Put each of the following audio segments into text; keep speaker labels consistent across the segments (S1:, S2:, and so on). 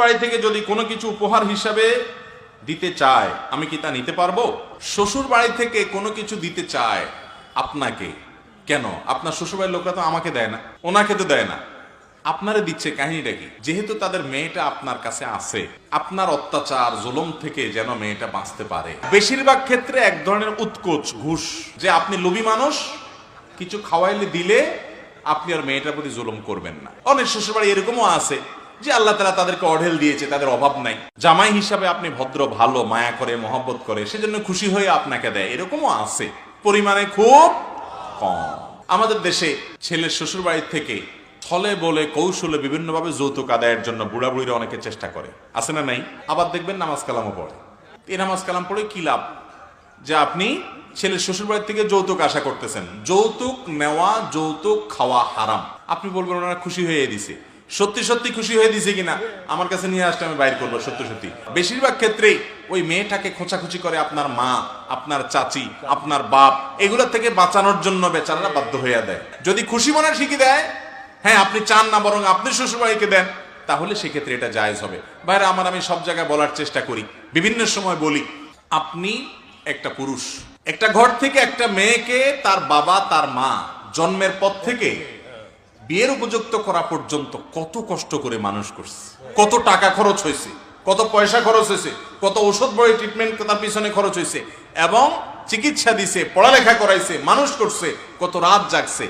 S1: বাড়ি থেকে যদি কোনো কিছু উপহার হিসাবে দিতে চায়, আমি কি তা নিতে পারব? শ্বশুর বাড়ি থেকে কোনো কিছু দিতে চায় আপনাকে, কেন? আপনার শ্বশুর বাড়ির লোকরা তো আমাকে দেয় না, ওনাকে তো দেয় না। আপনারে দিচ্ছে কাহিনীটা কি? যেহেতু তাদের মেয়েটা আপনার কাছে আছে, আপনার অত্যাচার, জুলুম থেকে যেন মেয়েটা বাঁচতে পারে। বেশিরভাগ ক্ষেত্রে এক ধরনের উৎকোচ, ঘুষ, যে আপনি লোভী মানুষ, কিছু খাওয়াইলে দিলে আপনি আর মেয়েটার প্রতি জুলুম করবেন না। অনেক শ্বশুরবাড়ি এরকমও আছে। যে আল্লাহ তালা তাদেরকে অঢেল দিয়েছে, তাদের অভাব নাই। জামাই হিসাবে আপনি ভদ্র, ভালো, মায়া করে, মহব্বত করে, সেজন্য খুশি হয়ে আপনাকে দেয়। এরকমও আছে। পরিমাণে খুব কম। আমাদের দেশে ছেলের শ্বশুর বাড়ির থেকে ছলে বলে, কৌশলে বিভিন্নভাবে যৌতুক আদায়ের জন্য বুড়া বুড়িরা অনেকে চেষ্টা করে। আছে না নাই? আবার দেখবেন নামাজ কালামও পড়ে। এই নামাজ কালাম পড়ে কি লাভ? যে আপনি ছেলের শ্বশুর বাড়ির থেকে যৌতুক আশা করতেছেন। যৌতুক নেওয়া, যৌতুক খাওয়া হারাম। আপনি বলবেন, ওনারা খুশি হয়ে দিছে সত্যি সত্যি খুশি হয়ে দিছে কিনা আমার কাছে নিয়ে আসলে আমি বাইর করব, সত্যি সত্যি। বেশিরভাগ ক্ষেত্রেই ওই মেয়েটাকে খোঁচাখুচি করে আপনার মা, আপনার চাচি, আপনার বাপ এগুলোর থেকে বাঁচানোর জন্য বেচারারা বাধ্য হইয়া দেয়। যদি খুশি মনে শিখে দেয় হ্যাঁ আপনি চান না বরং আপনি শ্বশুরবাড়িকে দেন, তাহলে সেক্ষেত্রে এটা জায়জ হবে। বাইরে আমার আমি সব জায়গায় বলার চেষ্টা করি, বিভিন্ন সময় বলি, আপনি একটা পুরুষ, একটা ঘর থেকে একটা মেয়েকে তার বাবা, তার মা জন্মের পর থেকে বিয়ের উপযুক্ত করা পর্যন্ত কত কষ্ট করে মানুষ করছে। কত টাকা খরচ হয়েছে, কত পয়সা খরচ হয়েছে, কত ওষুধ বড়ি ট্রিটমেন্ট তার পিছনে খরচ হয়েছে এবং চিকিৎসা দিছে, পড়ালেখা করাইছে, মানুষ করছে, কত রাত জাগছে।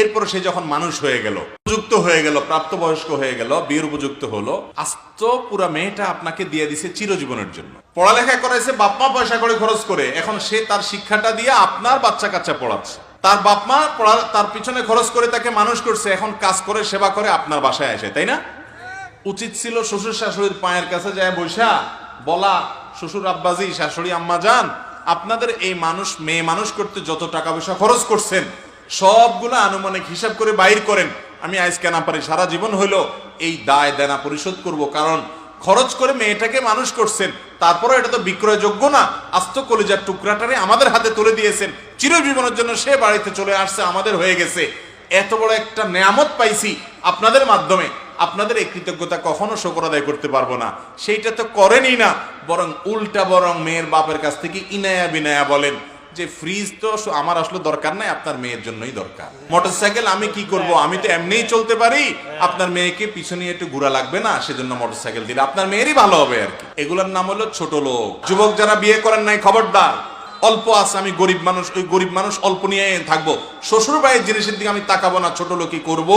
S1: এরপর সে যখন মানুষ হয়ে গেল, উপযুক্ত হয়ে গেল, প্রাপ্তবয়স্ক হয়ে গেল, বিয়ের উপযুক্ত হলো, আস্ত পুরা মেয়েটা আপনাকে দিয়ে দিছে চিরজীবনের জন্য। পড়ালেখা করাইছে, বাপমা পয়সা করে খরচ করে, এখন সে তার শিক্ষাটা দিয়ে আপনার বাচ্চা কাচ্চা পড়াচ্ছে। তার বাপমা পড়া, তার পিছনে খরচ করে তাকে মানুষ করছে, এখন কাজ করে, সেবা করে, আপনার বাসায় আসে, তাই না? উচিত ছিল শ্বশুর শাশুড়ির পায়ের কাছে যায় বৈশা, বলা, শ্বশুর আব্বাজি, শাশুড়ি আম্মা যান, আপনাদের এই মানুষ, মেয়ে মানুষ করতে যত টাকা পয়সা খরচ করছেন, সবগুলো আনুমানিক হিসাব করে বাইর করেন। আমি আজকে না পারি সারা জীবন হইল এই দায় দেনা পরিশোধ করব, কারণ খরচ করে মেয়েটাকে মানুষ করছেন। তারপরে এটা তো বিক্রয়যোগ্য না। আস্ত কলিজার টুকরাটারে আমাদের হাতে তুলে দিয়েছেন। চিরজীবনের জন্য সে বাড়িতে চলে আসছে, আমাদের হয়ে গেছে। এত বড় একটা নেয়ামত পাইছি আপনাদের মাধ্যমে। আপনাদের এই কৃতজ্ঞতা কখনো শকর আদায় করতে পারব না। সেইটা তো করেনই না, বরং উল্টা বরং মেয়ের বাপের কাছ থেকে ইনায়া বিনায়া বলেন। যে ফ্রিজ তো আমার আসলে দরকার নাই, আপনার মেয়ের জন্যই দরকার। মোটরসাইকেল আমি কি করব? আমি তো এমনিই চলতে পারি। আপনার মেয়েকে পিছনে একটু ঘোরা লাগবে না? সেজন্য মোটরসাইকেল দিলে আপনার মেয়েরই ভালো হবে আর কি। এগুলোর নাম হলো ছোট লোক। যুবক যারা বিয়ে করেন নাই, খবরদার। অল্প আছে, আমি গরিব মানুষ, ওই গরিব মানুষ অল্প নিয়ে থাকব। শ্বশুর বাড়ির জিনিসের দিকে আমি তাকাবো না, ছোট লোকই করব।